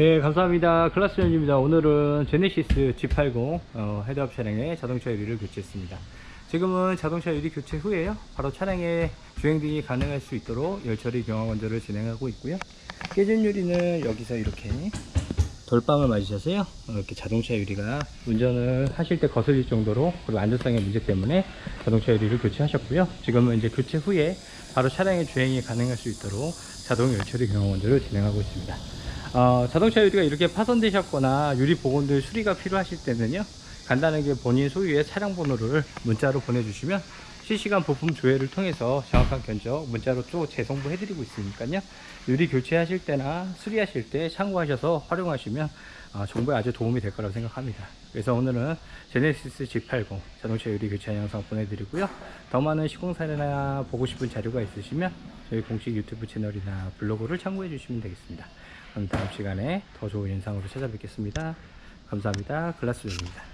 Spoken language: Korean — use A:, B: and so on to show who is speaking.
A: 네, 감사합니다. 클라스연입니다. 오늘은 제네시스 G80 어, 헤드업 차량의 자동차 유리를 교체했습니다. 지금은 자동차 유리 교체 후에요. 바로 차량의 주행 등이 가능할 수 있도록 열처리 경화 건조를 진행하고 있고요. 깨진 유리는 여기서 이렇게 돌빵을 맞으셔서요. 어, 이렇게 자동차 유리가 운전을 하실 때 거슬릴 정도로 그리고 안전성의 문제 때문에 자동차 유리를 교체하셨고요. 지금은 이제 교체 후에 바로 차량의 주행이 가능할 수 있도록 자동 열처리 경화 건조를 진행하고 있습니다. 어, 자동차 유리가 이렇게 파손되셨거나 유리 복원들 수리가 필요하실 때는요 간단하게 본인 소유의 차량 번호를 문자로 보내주시면 실시간 부품 조회를 통해서 정확한 견적 문자로 또 재송부 해드리고 있으니까요 유리 교체하실 때나 수리하실 때 참고하셔서 활용하시면 어, 정보에 아주 도움이 될 거라고 생각합니다 그래서 오늘은 제네시스 G80 자동차 유리 교체 영상 보내드리고요 더 많은 시공 사례나 보고 싶은 자료가 있으시면 저희 공식 유튜브 채널이나 블로그를 참고해 주시면 되겠습니다 그럼 다음 시간에 더 좋은 영상으로 찾아뵙겠습니다. 감사합니다. 글라스존입니다.